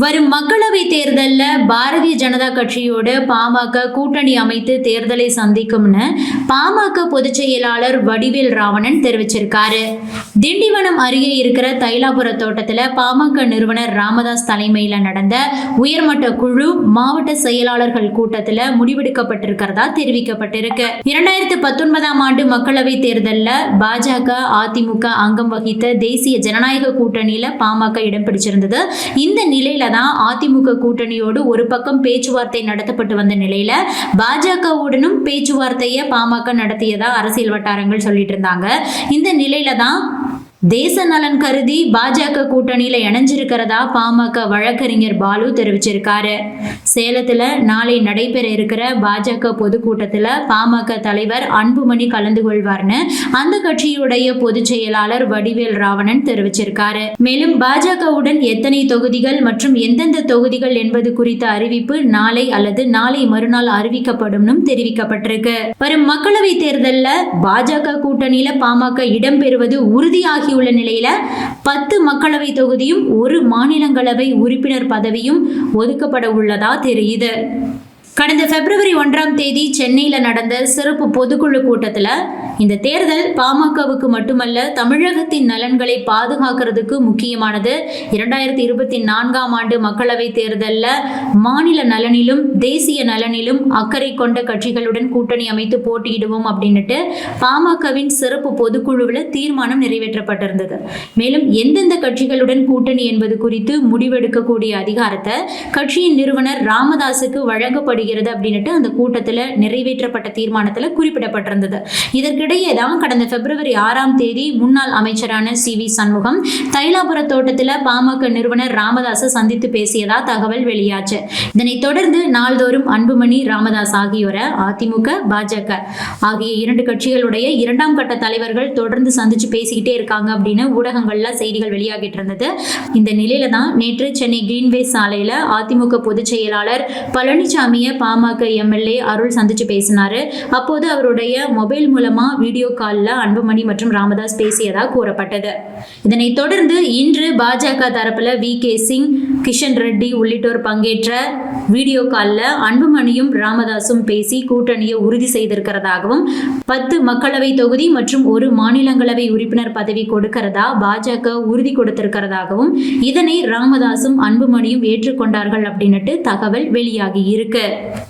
வரும் மக்களவை தேர்தலில் பாரதிய ஜனதா கட்சியோட பாமக கூட்டணி அமைத்து தேர்தலை சந்திக்கும்னு பாமக பொதுச் செயலாளர் வடிவேல் ராவணன் தெரிவிச்சிருக்காரு. திண்டிவனம் அருகே இருக்கிற தைலாபுர தோட்டத்தில் பாமக நிறுவனர் ராமதாஸ் தலைமையில் நடந்த உயர்மட்ட குழு மாவட்ட செயலாளர்கள் கூட்டத்தில் முடிவெடுக்கப்பட்டிருக்கிறதா தெரிவிக்கப்பட்டிருக்கு. இரண்டாயிரத்து பத்தொன்பதாம் ஆண்டு மக்களவை தேர்தலில் பாஜக அதிமுக அங்கம் வகித்த தேசிய ஜனநாயக கூட்டணியில் பாமக இடம் பிடிச்சிருந்தது. இந்த நிலையில தான் அதிமுக கூட்டணியோடு ஒரு பக்கம் பேச்சுவார்த்தை நடத்தப்பட்டு வந்த நிலையில பாஜகவுடனும் பேச்சுவார்த்தையை பாமக நடத்தியதா அரசியல் வட்டாரங்கள் சொல்லிட்டு இருந்தாங்க. இந்த நிலையில தான் தேச நலன் கருதி பாஜக கூட்டணியில இணைஞ்சிருக்கிறதா பாமக வழக்கறிஞர் பாலு தெரிவிச்சிருக்காரு. சேலத்துல நாளை நடைபெற இருக்கிற பாஜக பொதுக்கூட்டத்துல பாமக தலைவர் அன்புமணி கலந்து கொள்வார்னு அந்த கட்சியுடைய பொதுச் செயலாளர் வடிவேல் ராவணன் தெரிவிச்சிருக்காரு. மேலும் பாஜகவுடன் எத்தனை தொகுதிகள் மற்றும் எந்தெந்த தொகுதிகள் என்பது குறித்த அறிவிப்பு நாளை அல்லது நாளை மறுநாள் அறிவிக்கப்படும் தெரிவிக்கப்பட்டிருக்கு. வரும் மக்களவை தேர்தல்ல பாஜக கூட்டணியில பாமக இடம்பெறுவது உள்ள நிலையில பத்து மக்களவை தொகுதியும் ஒரு மாநிலங்களவை உறுப்பினர் பதவியும் ஒதுக்கப்பட உள்ளதா தெரியுது. கடந்த பிப்ரவரி ஒன்றாம் தேதி சென்னையில் நடந்த சிறப்பு பொதுக்குழு கூட்டத்தில் இந்த தேர்தல் பாமகவுக்கு மட்டுமல்ல தமிழகத்தின் நலன்களை பாதுகாக்கிறதுக்கு முக்கியமானது. இரண்டாயிரத்தி இருபத்தி நான்காம் ஆண்டு மக்களவை தேர்தலில் மாநில நலனிலும் தேசிய நலனிலும் அக்கறை கொண்ட கட்சிகளுடன் கூட்டணி அமைத்து போட்டியிடுவோம் அப்படின்னுட்டு பாமகவின் சிறப்பு பொதுக்குழுவில் தீர்மானம் நிறைவேற்றப்பட்டிருந்தது. மேலும் எந்தெந்த கட்சிகளுடன் கூட்டணி என்பது குறித்து முடிவெடுக்கக்கூடிய அதிகாரத்தை கட்சியின் நிறுவனர் ராமதாஸுக்கு வழங்கப்படுகிறது அப்படின்னுட்டு அந்த கூட்டத்தில் நிறைவேற்றப்பட்ட தீர்மானத்தில் குறிப்பிடப்பட்டிருந்தது. இதற்கிடையே தான் கடந்த பிப்ரவரி ஆறாம் தேதி முன்னாள் அமைச்சரான சி வி சண்முகம் தைலாபுர தோட்டத்தில் பாமக நிறுவனர் ராமதாஸை சந்தித்து பேசியதா தகவல் வெளியாச்சு. இதனைத் தொடர்ந்து நாள்தோறும் அன்புமணி ராமதாஸ் ஆகியோரை அதிமுக பாஜக ஆகிய இரண்டு கட்சிகளுடைய இரண்டாம் கட்ட தலைவர்கள் தொடர்ந்து சந்திச்சு பேசிக்கிட்டே இருக்காங்க அப்படின்னு ஊடகங்கள்ல செய்திகள் வெளியாகிட்டு இருந்தது. இந்த நிலையில தான் நேற்று சென்னை கிரீன்வே சாலையில அதிமுக பொதுச் செயலாளர் பழனிசாமியை பாமக எம்எல்ஏ அருள் சந்திச்சு பேசினாரு. அப்போது அவருடைய மொபைல் மூலமா வீடியோ காலில் அன்புமணி மற்றும் ராமதாஸ் பேசியதா கூறப்பட்டது. இதனைத் தொடர்ந்து இன்று பாஜக தரப்பில் வி. கே. சிங் கிஷன் ரெட்டி உள்ளிட்டோர் பங்கேற்ற வீடியோ காலில் அன்புமணியும் ராமதாஸும் பேசி கூட்டணியை உறுதி செய்திருக்கிறதாகவும் பத்து மக்களவை தொகுதி மற்றும் ஒரு மாநிலங்களவை உறுப்பினர் பதவி கொடுக்கிறதா பாஜக உறுதி கொடுத்திருக்கிறதாகவும் இதனை ராமதாஸும் அன்புமணியும் ஏற்றுக்கொண்டார்கள் அப்படின்னுட்டு தகவல் வெளியாகி இருக்கு.